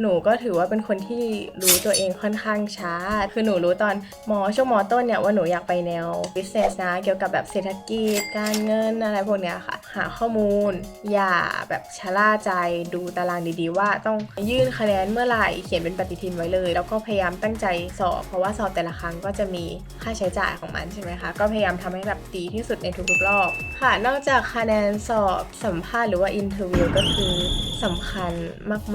หนูก็ถือว่าเป็นคนที่รู้ตัวเองค่อนข้างช้า คือหนูรู้ตอนมช่วงมต้นเนี่ยว่าหนูอยากไปแนว business นะ เกี่ยวกับแบบเศรษฐกิจ การเงินอะไรพวกเนี้ยค่ะ หาข้อมูล อย่าแบบชะล่าใจดูตารางดีๆ ว่าต้องยื่นคะแนนเมื่อไหร่ เขียนเป็นปฏิทินไว้เลย แล้วก็พยายามตั้งใจสอบ เพราะว่าสอบแต่ละครั้งก็จะมีค่าใช้จ่ายของมันใช่ไหมคะ ก็พยายามทำให้แบบดีที่สุดในทุกๆรอบ ค่ะ นอกจากคะแนนสอบสัมภาษณ์หรือว่าอินเทอร์วิวก็คือสำคัญ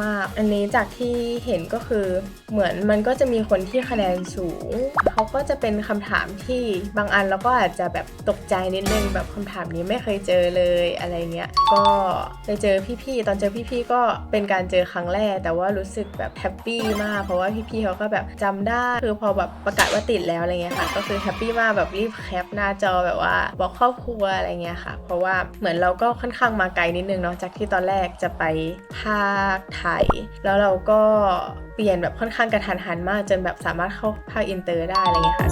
มาก ๆ อันนี้จากที่เห็นก็คือเหมือนมันก็จะมีคนที่คะแนนสูง เขาก็จะเป็นคำถามที่บางอันเราก็อาจจะแบบตกใจนิดนึงแบบคำถามนี้ไม่เคยเจอเลยอะไรเงี้ย ก็ไปเจอพี่ๆตอนเจอพี่ๆก็เป็นการเจอครั้งแรก แต่ว่ารู้สึกแบบแฮปปี้มาก เพราะว่าพี่ๆเขาก็แบบจำได้คือพอแบบประกาศว่าติดแล้วอะไรเงี้ยค่ะ ก็คือแฮปปี้มากแบบรีบแคปหน้าจอแบบว่าบอกครอบครัวอะไรเงี้ยค่ะ เพราะว่าเหมือนเราก็ค่อนข้างมาไกลนิดนึงเนาะจากที่ตอนแรกจะไปภาคไทย แล้วเราก็เปลี่ยนแบบค่อนข้างกระทันหันมาก จนแบบสามารถเข้าภาคอินเตอร์ได้อะไรเงี้ยค่ะ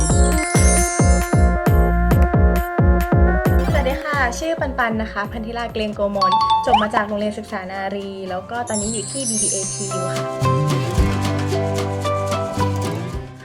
สวัสดีค่ะ ชื่อปันปันนะคะ พันธิลาเกรงโกมลจบมาจากโรงเรียนศึกษานารี แล้วก็ตอนนี้อยู่ที่ BBAT อยู่ค่ะ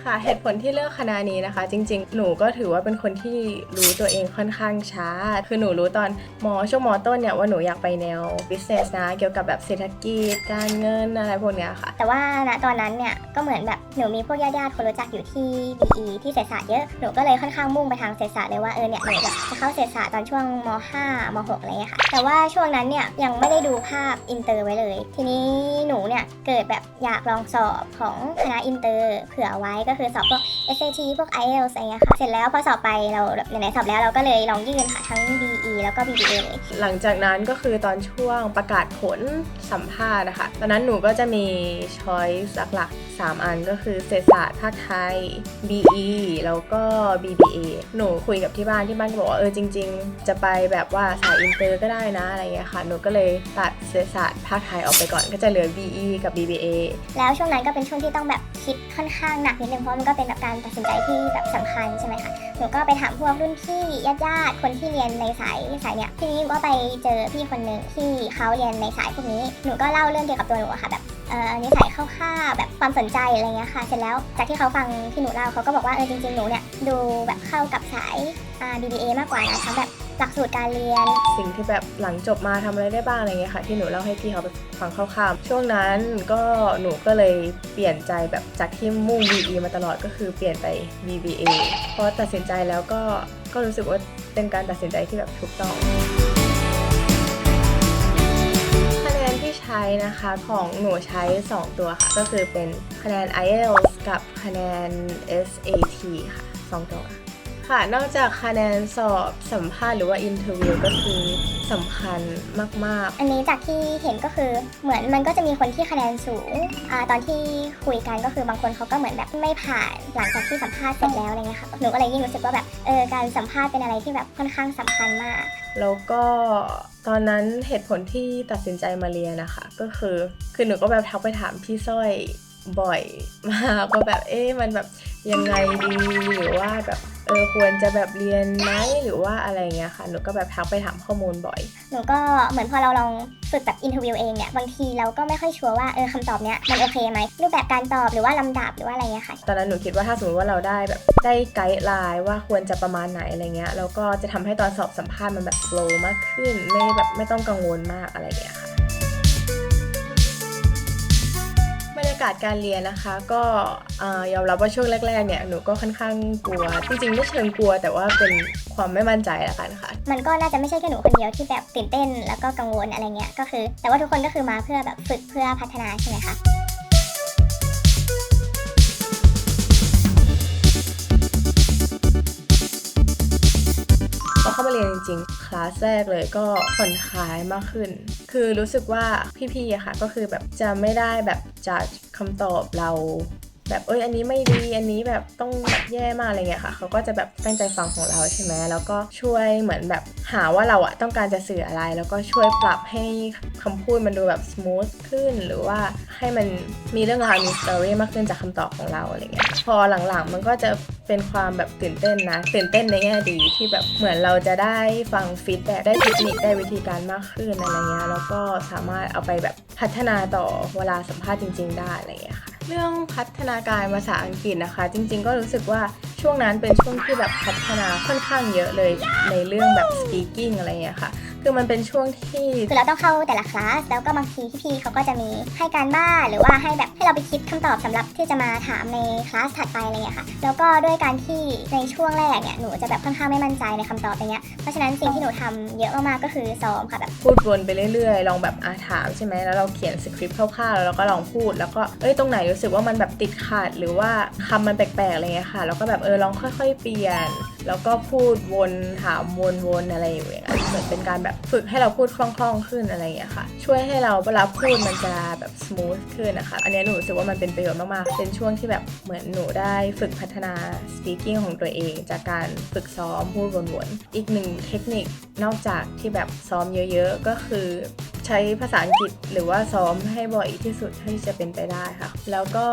ค่ะ เหตุผลที่เลือกคณะนี้นะคะ จริง ๆ หนูก็ถือว่าเป็นคนที่รู้ตัวเองค่อนข้างช้า คือหนูรู้ตอนมช่วงมต้นเนี่ยว่าหนูอยากไปแนว business นะ เกี่ยวกับแบบเศรษฐกิจการเงินอะไรพวกเนี้ยค่ะ แต่ว่าณตอนนั้นเนี่ยก็เหมือนแบบหนูมีพวกญาติๆคนรู้จักอยู่ที่ BE ที่เศรษฐศาสตร์เยอะ หนูก็เลยค่อนข้างมุ่งไปทางเศรษฐศาสตร์เลยว่าเออเนี่ยหนูแบบจะเข้าเศรษฐศาสตร์ตอนช่วงม5ม6อะไรเงี้ยค่ะ แต่ว่าช่วงนั้นเนี่ยยังไม่ได้ดูภาพอินเตอร์ไว้เลย ทีนี้หนูเนี่ยเกิดแบบอยากลองสอบของคณะอินเตอร์เผื่อไว้ก็คือสอบพวก SAT พวก IELTS อะไรเงี้ยค่ะ เสร็จแล้วพอสอบไปเราแบบไหนๆสอบแล้วเราก็เลยลองยื่นค่ะทั้ง BE แล้วก็ BBA เลยหลังจากนั้นก็คือตอนช่วงประกาศผลสัมภาษณ์นะคะ ตอนนั้นหนูก็จะมีช้อยส์หลักๆ 3 อันก็คือเศรษฐศาสตร์ภาคไทย BE แล้วก็ BBA หนูคุยกับที่บ้านที่บ้านก็บอกว่าเออจริง ๆ จะไปแบบว่าสายอินเตอร์ก็ได้นะอะไรเงี้ยค่ะ หนูก็เลยตัดเศรษฐศาสตร์ภาคไทยออกไปก่อนก็จะเหลือ BE กับ BBA แล้วช่วงนั้นก็เป็นช่วงที่ต้องแบบ คิดค่อนข้างหนักนิดนึงเพราะมันก็เป็นแบบการตัดสินใจที่แบบสำคัญใช่ไหมคะหนูก็ไปถามพวกรุ่นพี่ญาติญาติๆคนที่เรียนในสายสายเนี้ยทีนี้ก็ไปเจอพี่คนหนึ่งที่เขาเรียนในสายพวกนี้หนูก็เล่าเรื่องเกี่ยวกับตัวหนูอะค่ะแบบเอ่อนิสัยคร่าวๆแบบความสนใจอะไรเงี้ยค่ะ เสร็จแล้วจากที่เขาฟังที่หนูเล่าเขาก็บอกว่าเออจริงๆหนูเนี่ยดูแบบเข้ากับสายอ่า BBA มากกว่านะทั้งแบบ หลักสูตรการเรียน สิ่งที่แบบหลังจบมาทำอะไรได้บ้างอะไรเงี้ยค่ะ ที่หนูเล่าให้พี่เขาไปฟังคร่าวๆช่วงนั้นก็หนูก็เลยเปลี่ยนใจแบบจากที่มุ่ง BE มาตลอดก็คือเปลี่ยนไป BBA เพราะตัดสินใจแล้วก็ก็รู้สึกว่าเป็นการตัดสินใจที่แบบถูกต้องคะแนนที่ใช้นะคะของหนูใช้ 2 ตัวค่ะ ก็คือเป็นคะแนน IELTS กับคะแนน SAT ค่ะ 2 ตัว ค่ะ นอกจากคะแนนสอบสัมภาษณ์หรือว่าอินเทอร์วิวก็คือสำคัญมาก อันนี้จากที่เห็นก็คือเหมือนมันก็จะมีคนที่คะแนนสูงอาตอนที่คุยกันก็คือบางคนเขาก็เหมือนแบบไม่ผ่านหลังจากที่สัมภาษณ์เสร็จแล้วอะไรเงี้ยค่ะหนูก็เลยยิ่งรู้สึกว่าแบบเออการสัมภาษณ์เป็นอะไรที่แบบค่อนข้างสำคัญมากๆแล้วก็ตอนนั้นเหตุผลที่ตัดสินใจมาเรียนนะคะ ก็คือคือหนูก็แบบทักไปถามพี่สร้อยบ่อยมากว่าแบบเอ๊ะมันแบบ ยังไงดีหรือว่าแบบเออควรจะแบบเรียนไหมหรือว่าอะไรเงี้ยค่ะหนูก็แบบทักไปถามข้อมูลบ่อย หนูก็เหมือนพอเราลองฝึกแบบอินเทอร์วิวเองเนี่ยบางทีเราก็ไม่ค่อยชัวร์ว่าเออคำตอบเนี้ยมันโอเคไหมรูปแบบการตอบหรือว่าลำดับหรือว่าอะไรเงี้ยค่ะ ตอนนั้นหนูคิดว่าถ้าสมมติว่าเราได้แบบได้ไกด์ไลน์ว่าควรจะประมาณไหนอะไรเงี้ยแล้วก็จะทำให้ตอนสอบสัมภาษณ์มันแบบโฟล์มากขึ้น ไม่แบบไม่ต้องกังวลมากอะไรเงี้ยค่ะากาศการเรียนนะคะก็เอ่อยอมรับว่าช่วงแรกๆเนี่ยหนูก็ค่อนข้างกลัว จริงๆไม่เชิงกลัว แต่ว่าเป็นความไม่มั่นใจละกันค่ะ มันก็น่าจะไม่ใช่แค่หนูคนเดียวที่แบบตื่นเต้น แล้วก็กังวลอะไรเงี้ยก็คือ แต่ว่าทุกคนก็คือมาเพื่อแบบฝึกเพื่อพัฒนาใช่ไหมคะพอเข้ามาเรียนจริงๆ คลาสแรกเลยก็ผ่อนคลายมากขึ้น คือรู้สึกว่าพี่ๆอะค่ะ ก็คือแบบจะไม่ได้แบบจัด คำตอบเรา แบบเอ้ยอันนี้ไม่ดีอันนี้แบบต้องแบบแย่มากอะไรเงี้ยค่ะเขาก็จะแบบตั้งใจฟังของเราใช่ไหมแล้วก็ช่วยเหมือนแบบหาว่าเราอะต้องการจะสื่ออะไร แล้วก็ช่วยปรับให้คำพูดมันดูแบบส o t h ขึ้น หรือว่าให้มันมีเรื่องราวมีสตอรี่มากขึ้นจากคำตอบของเราอะไรเงี้ยพอหลังๆ มันก็จะเป็นความแบบตื่นเต้นนะตื่นเต้นในแง่ดีที่แบบเหมือนเราจะได้ฟังฟีดแบ็ได้เทคนิคได้วิธีการมากขึ้นอะไรเงี้ยแล้วก็สามารถเอาไปแบบพัฒนาต่อเวลาสัมภาษณ์จริง ๆ ได้อะไรเงี้ยค่ะ เรื่องพัฒนาการภาษาอังกฤษนะคะ จริงๆ ก็รู้สึกว่าช่วงนั้นเป็นช่วงที่แบบพัฒนาค่อนข้างเยอะเลยในเรื่องแบบ speaking อะไรเงี้ยค่ะ คือมันเป็นช่วงที่คือเราต้องเข้าแต่ละคลาสแล้วก็บางทีพี่ๆเขาก็จะมีให้การบ้านหรือว่าให้แบบให้เราไปคิดคำตอบสำหรับที่จะมาถามในคลาสถัดไปอะไรเงี้ยค่ะ แล้วก็ด้วยการที่ในช่วงแรกเนี่ยหนูจะแบบค่อนข้างไม่มั่นใจในคำตอบอะไรเงี้ย ราะฉะนั้นสิ่งที่หนูทำเยอะมากๆก็คือซ้อมค่ะแบบพูดวนไปเรื่อยๆ ลองแบบอาถามใช่ไหมแล้วเราเขียนสคริปต์คร่าวๆ แล้วเราก็ลองพูด แล้วก็ เอ้ย ตรงไหนรู้สึกว่ามันแบบติดขัด หรือว่าคำมันแปลกๆ อะไรเงี้ยค่ะ แล้วก็แบบเออลองค่อยๆ เปลี่ยน แล้วก็พูดวนถามวนๆอะไรอย่างเงี้ยเหมือนเป็นการแบบฝึกให้เราพูดคล่องๆขึ้นอะไรอย่างเงี้ยค่ะ ช่วยให้เราเวลาพูดมันจะแบบส o t h ขึ้นนะคะอันนี้หนูรู้สึกว่ามันเป็นประโยชน์มากๆ เป็นช่วงที่แบบเหมือนหนูได้ฝึกพัฒนา speaking ของตัวเอง จากการฝึกซ้อมพูดวนๆอีกหนึ่งเทคนิคนอกจากที่แบบซ้อมเยอะ ๆ ก็คือ ใช้ภาษาอังกฤษหรือว่าซ้อมให้บ่อยที่สุดเท่าที่จะเป็นไปได้ค่ะ แล้วก็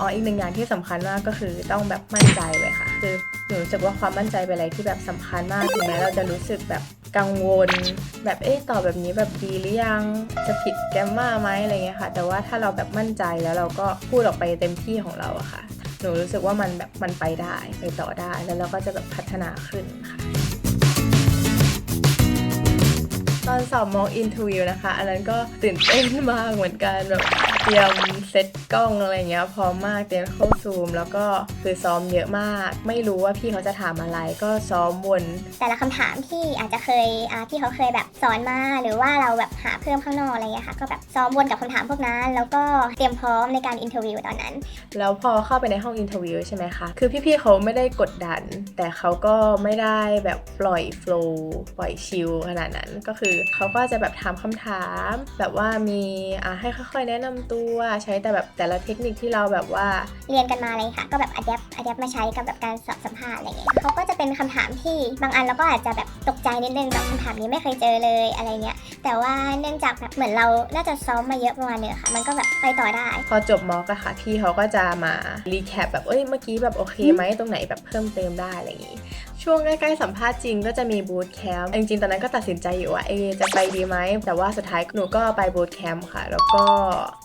อ๋ออีกหนึ่งอย่างที่สำคัญมากก็คือต้องแบบมั่นใจไว้ค่ะ คือหนูรู้สึกว่าความมั่นใจเป็นอะไรที่แบบสำคัญมากถึงแม้เราจะรู้สึกแบบกังวล แบบเอ๊ะตอบแบบนี้แบบดีหรือยังจะผิดแกมมาไหมอะไรเงี้ยค่ะ แต่ว่าถ้าเราแบบมั่นใจแล้วเราก็พูดออกไปเต็มที่ของเราอะค่ะหนูรู้สึกว่ามันแบบมันไปได้ไปต่อได้แล้วเราก็จะแบบพัฒนาขึ้นค่ะ ตอนสอบมองอินทวิวนะคะ อันนั้นก็ตื่นเต้นมากเหมือนกันแบบเตรียมเซตกล้องอะไรเงี้ยพร้อมมากเตรียมเข้าซูม แล้วก็คือซ้อมเยอะมาก ไม่รู้ว่าพี่เขาจะถามอะไรก็ซ้อมวน แต่ละคำถามที่อาจจะเคยอ่าที่เขาเคยแบบสอนมาหรือว่าเราแบบหาเพิ่มข้างนอกอะไรเงี้ยค่ะก็แบบซ้อมวนกับคำถามพวกนั้น แล้วก็เตรียมพร้อมในการอินเทอร์วิวตอนนั้น แล้วพอเข้าไปในห้องอินเทอร์วิวใช่ไหมคะ คือพี่ๆเขาไม่ได้กดดัน แต่เขาก็ไม่ได้แบบปล่อยโฟล์ปล่อยชิลขนาดนั้น ก็คือเขาก็จะแบบถามคำถาม แบบว่ามีอะให้ค่อยๆแนะนำตัวใช้แต่แบบแต่ละเทคนิคที่เราแบบว่า เรียนกันมาอะไรค่ะ ก็แบบอัดแอปอัดแอปมาใช้กับแบบการสอบสัมภาษณ์อะไรเงี้ยเขาก็จะเป็นคำถามที่บางอันเราก็อาจจะแบบตกใจนิดนึงแบบคำถามนี้ไม่เคยเจอเลยอะไรเงี้ยแต่ว่าเนื่องจากแบบเหมือนเราน่าจะซ้อมมาเยอะประมาณนึงอะค่ะ มันก็แบบไปต่อได้ พอจบมอกอะค่ะ พี่เขาก็จะมารีแคปแบบเอ้ยเมื่อกี้แบบโอเคไหมตรงไหนแบบเพิ่มเติมได้อะไรอย่างงี้ ช่วงใกล้ๆสัมภาษณ์จริงก็จะมีบูธแคมป์จริงๆตอนนั้นก็ตัดสินใจอยู่ว่าเอจะไปดีไหมแต่ว่าสุดท้ายหนูก็ไปบูธแคมป์ค่ะ แล้วก็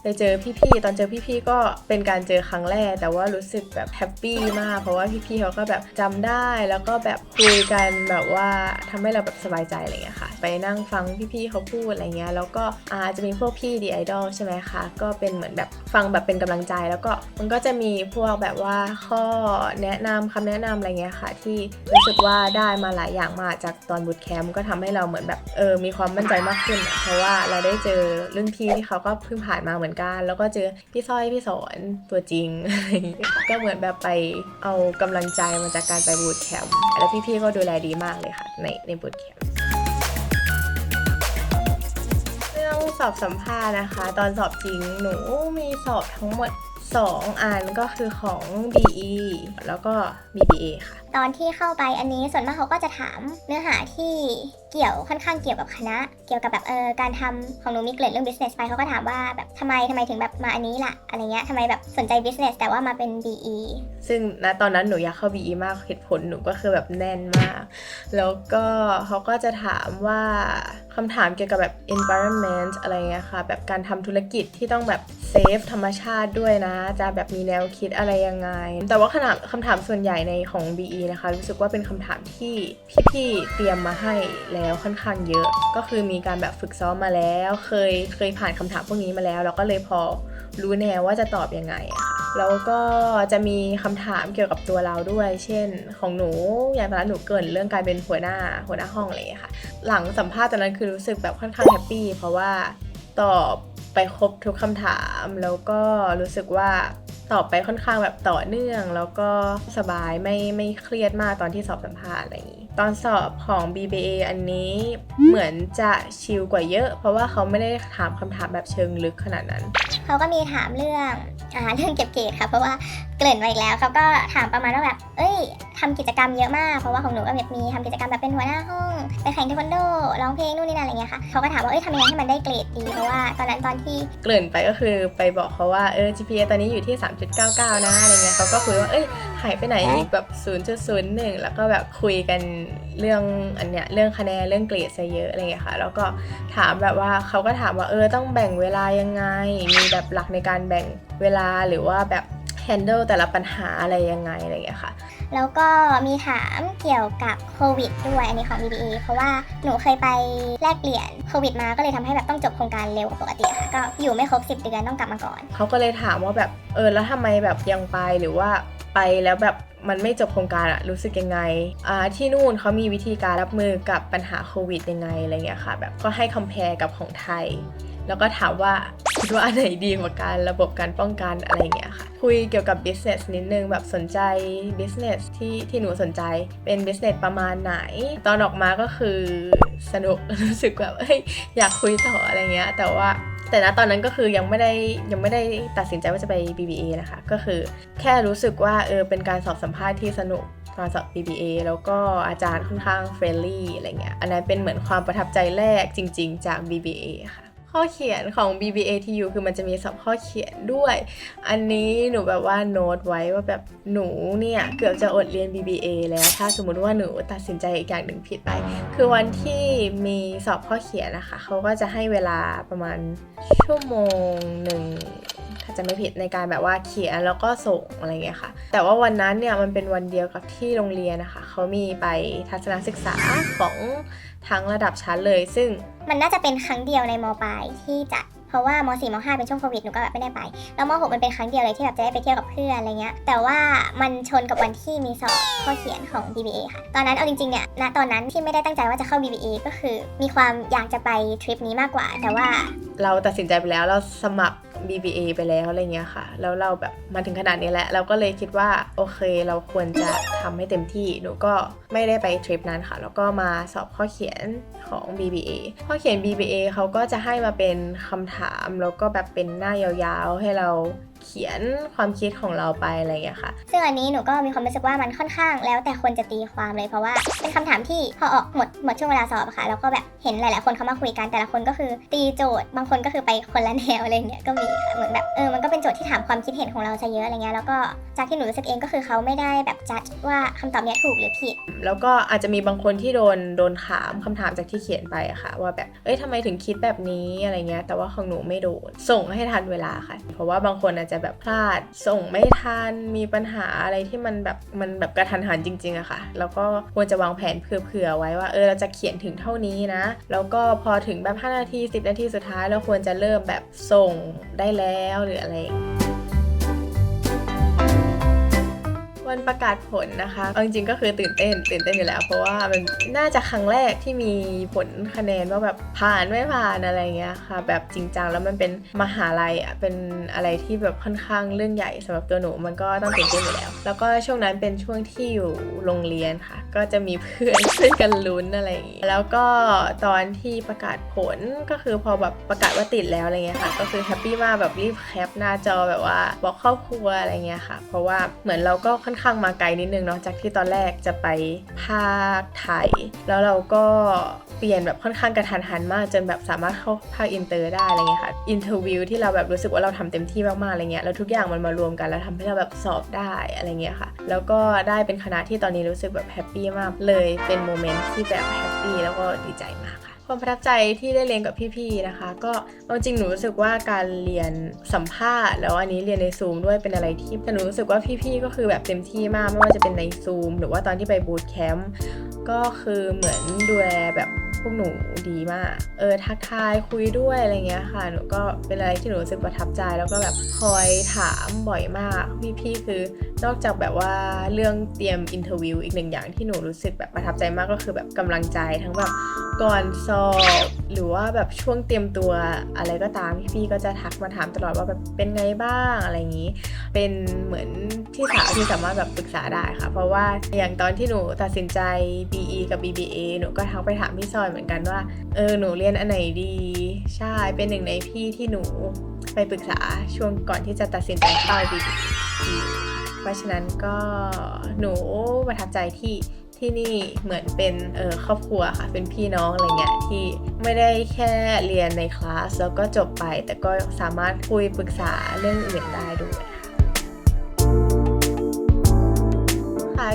ไปเจอพี่ๆตอนเจอพี่ๆก็เป็นการเจอครั้งแรก แต่ว่ารู้สึกแบบแฮปปี้มาก เพราะว่าพี่ๆเขาก็แบบจำได้แล้วก็แบบคุยกันแบบว่าทำให้เราแบบสบายใจอะไรเงี้ยค่ะ ไปนั่งฟังพี่ๆเขาพูดอะไรเงี้ยแล้วก็อาจจะมีพวกพี่ดีไอดอลใช่ไหมคะก็เป็นเหมือนแบบฟังแบบเป็นกำลังใจ แล้วก็มันก็จะมีพวกแบบว่าข้อแนะนำคำแนะนำอะไรเงี้ยค่ะ ที่สึกว่าได้มาหลายอย่างมาจากตอนบูตแคมป์ก็ทำให้เราเหมือนแบบเออมีความมั่นใจมากขึ้น เพราะว่าเราได้เจอรุ่นพี่ที่เขาก็เพิ่งผ่านมาเหมือนกัน แล้วก็เจอพี่สร้อยพี่สอนตัวจริง ก็เหมือนแบบไปเอากำลังใจมาจากการไปบูตแคมป์แล้วพี่ๆก็ดูแลดีมากเลยค่ะในในบูตแคมป์เรื่องสอบสัมภาษณ์นะคะ ตอนสอบจริงหนูมีสอบทั้งหมด 2 อันก็คือของ BE แล้วก็ BBA ค่ะ ตอนที่เข้าไปอันนี้ส่วนมากเขาก็จะถามเนื้อหาที่เกี่ยวค่อนข้างเกี่ยวกับคณะ เกี่ยวกับแบบเออการทำของหนูมีเกรดเรื่อง business ไปเขาก็ถามว่าแบบทำไมทำไมถึงแบบมาอันนี้ล่ะอะไรเงี้ยทำไมแบบสนใจ business แต่ว่ามาเป็น BE ซึ่งณตอนนั้นหนูอยากเข้า BE มากเหตุผลหนูก็คือแบบแน่นมาก แล้วก็เขาก็จะถามว่าคำถามเกี่ยวกับแบบ environment อะไรเงี้ยค่ะ แบบการทำธุรกิจที่ต้องแบบเซฟธรรมชาติด้วยนะจะแบบมีแนวคิดอะไรยังไง แต่ว่าขนาดคำถามส่วนใหญ่ในของ BE นะคะ รู้สึกว่าเป็นคำถามที่พี่ๆเตรียมมาให้แล้วค่อนข้างเยอะ ก็คือมีการแบบฝึกซ้อมมาแล้ว เคยเคยผ่านคำถามพวกนี้มาแล้วเราก็เลยพอรู้แนวว่าจะตอบยังไงอะค่ะแล้วก็จะมีคำถามเกี่ยวกับตัวเราด้วย เช่น ของหนูอย่างตอนนั้นหนูเกินเรื่องการเป็นหัวหน้าหัวหน้าห้องอะไรอย่างเงี้ยค่ะ หลังสัมภาษณ์ตอนนั้นคือรู้สึกแบบค่อนข้างแฮปปี้เพราะว่าตอบ ไปครบทุกคำถาม แล้วก็รู้สึกว่าตอบไปค่อนข้างแบบต่อเนื่อง แล้วก็สบายไม่ไม่เครียดมากตอนที่สอบสัมภาษณ์อะไรอย่างนี้ ตอนสอบของ BBA อันนี้เหมือนจะชิลกว่าเยอะ เพราะว่าเขาไม่ได้ถามคำถามแบบเชิงลึกขนาดนั้น เขาก็มีถามเรื่อง อ่าเรื่องเก็บเกรดค่ะเพราะว่าเกริ่นมาอีกแล้วเขาก็ถามประมาณว่าแบบ เอ้ยทำกิจกรรมเยอะมาก เพราะว่าของหนูก็แบบมีทำกิจกรรมแบบเป็นหัวหน้าห้องไปแข่งเทควันโดร้องเพลงนู่นนี่นั่นอะไรเงี้ยค่ะเขาก็ถามว่าเอ้ยทำยังไงให้มันได้เกรดดีเพราะว่าตอนนั้นตอนที่เกริ่นไปก็คือไปบอกเขาว่าเออ GPA ตอนนี้อยู่ที่ 3.99 นะอะไรเงี้ยเขาก็คุยว่าเอ้ย หายไปไหนอีกแบบ 0.01 แล้วก็แบบคุยกันเรื่องอันเนี้ยเรื่องคะแนนเรื่องเกรดซะเยอะอะไรเงี้ยค่ะ แล้วก็ถามแบบว่าเขาก็ถามว่าเออต้องแบ่งเวลายังไง มีแบบหลักในการแบ่งเวลาหรือว่าแบบ handle แต่ละปัญหาอะไรยังไงอะไรเงี้ยค่ะ แล้วก็มีถามเกี่ยวกับโควิดด้วยอันนี้ของ BBA เพราะว่าหนูเคยไปแลกเปลี่ยนโควิดมาก็เลยทำให้แบบต้องจบโครงการเร็วกว่าปกติค่ะก็อยู่ไม่ครบ 10 เดือนต้องกลับมาก่อน เขาก็เลยถามว่าแบบเออแล้วทำไมแบบยังไปหรือว่าไปแล้วแบบมันไม่จบโครงการอะรู้สึกยังไงอ่าที่นู่นเขามีวิธีการรับมือกับปัญหาโควิดยังไงอะไรเงี้ยค่ะ แบบก็ให้ค m p แพ r e กับของไทย แล้วก็ถามว่า ดว่าอันไหนดีกว่ากันระบบการป้องกันอะไรเงี้ยค่ะ คุยเกี่ยวกับ business นิดนึงแบบสนใจ business ที่ที่หนูสนใจเป็น business ประมาณไหน ตอนออกมาก็คือสนุกรู้สึกแบบเอ้ยอยากคุยต่ออะไรเงี้ย แต่ว่าแต่ณตอนนั้นก็คือยังไม่ได้ยังไม่ได้ตัดสินใจว่าจะไป BBA นะคะ ก็คือแค่รู้สึกว่าเออเป็นการสอบสัมภาษณ์ที่สนุกตอนสอบ BBA แล้วก็อาจารย์ค่อนข้างเฟรนลี่อะไรเงี้ย อันนั้นเป็นเหมือนความประทับใจแรกจริง ๆ จาก BBA ค่ะ ข้อเขียนของ BBA TU คือมันจะมีสอบข้อเขียนด้วย อันนี้หนูแบบว่าโน้ตไว้ว่าแบบหนูเนี่ย เกือบจะอดเรียน BBA แล้วถ้าสมมุติว่าหนูตัดสินใจอีกอย่างหนึ่งผิดไป คือวันที่มีสอบข้อเขียนนะคะ เขาก็จะให้เวลาประมาณชั่วโมงหนึ่ง ถ้าจะไม่ผิดในการแบบว่าเขียนแล้วก็ส่งอะไรเงี้ยค่ะ แต่ว่าวันนั้นเนี่ยมันเป็นวันเดียวกับที่โรงเรียนนะคะเขามีไปทัศนศึกษาของทั้งระดับชั้นเลย ซึ่งมันน่าจะเป็นครั้งเดียวในมปลายที่จัด เพราะว่าม4ม5เป็นช่วงโควิดหนูก็แบบไม่ได้ไป แล้วม6มันเป็นครั้งเดียวเลยที่แบบจะได้ไปเที่ยวกับเพื่อนอะไรเงี้ย แต่ว่ามันชนกับวันที่มีสอบข้อเขียนของ BBA ค่ะ ตอนนั้นเอาจริงๆเนี่ยณตอนนั้นที่ไม่ได้ตั้งใจว่าจะเข้า BBA ก็คือมีความอยากจะไปทริปนี้มากกว่า แต่ว่าเราตัดสินใจไปแล้วเราสมัคร BBA ไปแล้วอะไรเงี้ยค่ะ แล้วเราแบบมาถึงขนาดนี้แล้วเราก็เลยคิดว่าโอเคเราควรจะทำให้เต็มที่หนูก็ไม่ได้ไปทริปนั้นค่ะ แล้วก็มาสอบข้อเขียนของ BBA ข้อเขียน BBA เขาก็จะให้มาเป็นคำถถาม แล้วก็แบบเป็นหน้ายาวๆ ให้เรา เขียนความคิดของเราไปอะไรเงี้ยค่ะ ซึ่งอันนี้หนูก็มีความรู้สึกว่ามันค่อนข้าง แล้วแต่คนจะตีความเลยเพราะว่าเป็นคำถามที่พอออกหมดหมดช่วงเวลาสอบอะค่ะแล้วก็แบบเห็นหลาย ๆ คนเขามาคุยกันแต่ละคนก็คือตีโจทย์บางคนก็คือไปคนละแนวอะไรเงี้ยก็มีค่ะเหมือนแบบเออมันก็เป็นโจทย์ที่ถามความคิดเห็นของเราซะเยอะอะไรเงี้ยแล้วก็จากที่หนูรู้สึกเองก็คือเขาไม่ได้แบบจัดว่าคำตอบเนี้ยถูกหรือผิด แล้วก็อาจจะมีบางคนที่โดนโดนถามคำถามจากที่เขียนไปอะค่ะ ว่าแบบเอ้ยทำไมถึงคิดแบบนี้อะไรเงี้ยแต่ว่าของหนูไม่โดนส่งให้ทันเวลาค่ะ เพราะว่าบางคนอาจจะแบบพลาด ส่งไม่ทันมีปัญหาอะไรที่มันแบบมันแบบกระทันหันจริงๆอะค่ะ แล้วก็ควรจะวางแผนเผื่อๆไว้ว่าเออเราจะเขียนถึงเท่านี้นะ แล้วก็พอถึงแบบ 5 นาที 10 นาทีสุดท้ายเราควรจะเริ่มแบบส่งได้แล้วหรืออะไรอย่างเงี้ย วันประกาศผลนะคะเอาจริงๆก็คือตื่นเต้นตื่นเต้นอยู่แล้ว เพราะว่ามันน่าจะครั้งแรกที่มีผลคะแนนว่าแบบผ่านไม่ผ่านอะไรเงี้ยค่ะ แบบจริงจังแล้วมันเป็นมหาลัยอะเป็นอะไรที่แบบค่อนข้างเรื่องใหญ่สำหรับตัวหนูมันก็ต้องตื่นเต้นอยู่แล้ว แล้วก็ช่วงนั้นเป็นช่วงที่อยู่โรงเรียนค่ะ ก็จะมีเพื่อนช่วยกันลุ้นอะไรอย่างงี้แล้วก็ตอนที่ประกาศผลก็คือพอแบบประกาศว่าติดแล้วอะไรเงี้ยค่ะ ก็คือแฮปปี้มากแบบรีบแคปหน้าจอแบบว่าบอกครอบครัวอะไรเงี้ยค่ะ เพราะว่าเหมือนเราก็ค่อนข้างมาไกลนิดนึงเนาะจากที่ตอนแรกจะไปภาคไทย แล้วเราก็เปลี่ยนแบบค่อนข้างกระทันหันมากจนแบบสามารถเข้าภาคอินเตอร์ได้อะไรเงี้ยค่ะอินเทอร์วิวที่เราแบบรู้สึกว่าเราทำเต็มที่มากๆอะไรเงี้ยแล้วทุกอย่างมันมารวมกันแล้วทำให้เราแบบสอบได้อะไรเงี้ยค่ะ แล้วก็ได้เป็นคณะที่ตอนนี้รู้สึกแบบแฮปปี้มากเลยเป็นโมเมนต์ที่แบบแฮปปี้แล้วก็ดีใจมาก ความประทับใจที่ได้เรียนกับพี่ๆนะคะ ก็เอาจริงหนูรู้สึกว่าการเรียนสัมภาษณ์แล้วอันนี้เรียนในซูมด้วยเป็นอะไรที่แต่หนูรู้สึกว่าพี่ๆก็คือแบบเต็มที่มากไม่ว่าจะเป็นในซูมหรือว่าตอนที่ไปบูตแคมป์ก็คือเหมือนดูแลแบบพวกหนูดีมาก เออทักทายคุยด้วยอะไรเงี้ยค่ะหนูก็เป็นอะไรที่หนูรู้สึกประทับใจแล้วก็แบบคอยถามบ่อยมากพี่ๆคือ นอกจากแบบว่าเรื่องเตรียมอินเทอร์วิวอีกหนึ่งอย่างที่หนูรู้สึกแบบประทับใจมากก็คือแบบกำลังใจทั้งแบบก่อนสอบหรือว่าแบบช่วงเตรียมตัวอะไรก็ตามพี่ๆก็จะทักมาถามตลอดว่าแบบเป็นไงบ้างอะไรอย่างนี้ เป็นเหมือนที่สาวที่สามารถแบบปรึกษาได้ค่ะ เพราะว่าอย่างตอนที่หนูตัดสินใจ BE กับ BBA หนูก็ทักไปถามพี่ซอยเหมือนกันว่าเออหนูเรียนอันไหนดี ใช่เป็นหนึ่งในพี่ที่หนูไปปรึกษาช่วงก่อนที่จะตัดสินใจเข้า BBA เพราะฉะนั้นก็หนูประทับใจที่ที่นี่เหมือนเป็นเออครอบครัวค่ะเป็นพี่น้องอะไรเงี้ยที่ไม่ได้แค่เรียนในคลาสแล้วก็จบไป แต่ก็สามารถคุยปรึกษาเรื่องอื่นได้ด้วย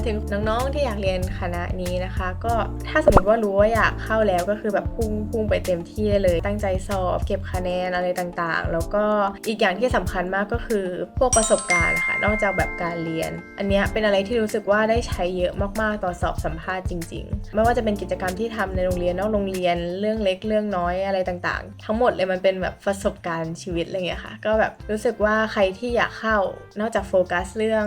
ถึงน้องๆที่อยากเรียนคณะนี้นะคะ ก็ถ้าสมมติว่ารู้ว่าอยากเข้าแล้วก็คือแบบพุ่งพุ่งไปเต็มที่เลย ตั้งใจสอบ เก็บคะแนนอะไรต่างๆ แล้วก็อีกอย่างที่สำคัญมากก็คือพวกประสบการณ์นะคะนอกจากแบบการเรียน อันนี้เป็นอะไรที่รู้สึกว่าได้ใช้เยอะมากๆต่อสอบสัมภาษณ์จริง ๆ ไม่ว่าจะเป็นกิจกรรมที่ทำในโรงเรียนนอกโรงเรียนเรื่องเล็กเรื่องน้อยอะไรต่างๆ ทั้งหมดเลยมันเป็นแบบประสบการณ์ชีวิตอะไรเงี้ยค่ะ ก็แบบรู้สึกว่าใครที่อยากเข้านอกจากโฟกัสเรื่อง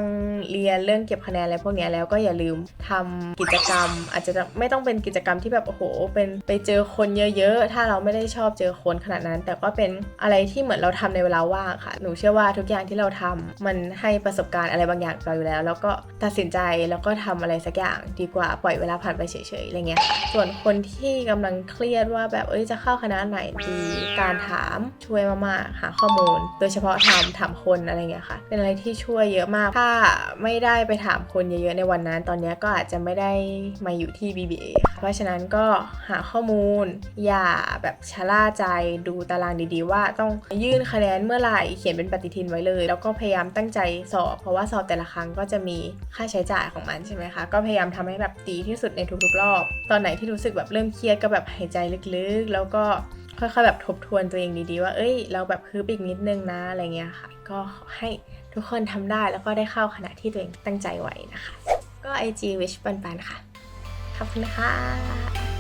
เรียนเรื่องเก็บคะแนนอะไรพวกเนี้ยแล้วก็อย่าลืมทำกิจกรรม อาจจะไม่ต้องเป็นกิจกรรมที่แบบโอ้โห เป็นไปเจอคนเยอะๆ ถ้าเราไม่ได้ชอบเจอคนขนาดนั้น แต่ก็เป็นอะไรที่เหมือนเราทำในเวลาว่างค่ะ หนูเชื่อว่าทุกอย่างที่เราทำมันให้ประสบการณ์อะไรบางอย่างเราอยู่แล้ว แล้วก็ตัดสินใจแล้วก็ทำอะไรสักอย่างดีกว่าปล่อยเวลาผ่านไปเฉยๆอะไรเงี้ยค่ะส่วนคนที่กำลังเครียดว่าแบบเอ้ยจะเข้าคณะไหนดีการถามช่วยมากๆหาข้อมูล โดยเฉพาะถามถามคนอะไรเงี้ยค่ะ เป็นอะไรที่ช่วยเยอะมากถ้าไม่ได้ไปถามคนเยอะๆในวันนั้นตอนนี้ก็อาจจะไม่ได้มาอยู่ที่ BBA เพราะฉะนั้นก็หาข้อมูล อย่าแบบชะล่าใจดูตารางดีๆ ว่าต้องยื่นคะแนนเมื่อไหร่เขียนเป็นปฏิทินไว้เลย แล้วก็พยายามตั้งใจสอบ เพราะว่าสอบแต่ละครั้งก็จะมีค่าใช้จ่ายของมันใช่ไหมคะ ก็พยายามทำให้แบบดีที่สุดในทุกๆ รอบ ตอนไหนที่รู้สึกแบบเริ่มเครียดก็แบบหายใจลึกๆ แล้วก็ค่อยๆแบบทบทวนตัวเองดีๆ ว่า เอ้ย เราแบบคืบอีกนิดนึงนะ อะไรเงี้ยค่ะ ก็ให้ ทุกคนทำได้แล้วก็ได้เข้าขณะที่ตัวเองตั้งใจไว้นะคะ ก็ IG wish ปันๆค่ะ ขอบคุณค่ะ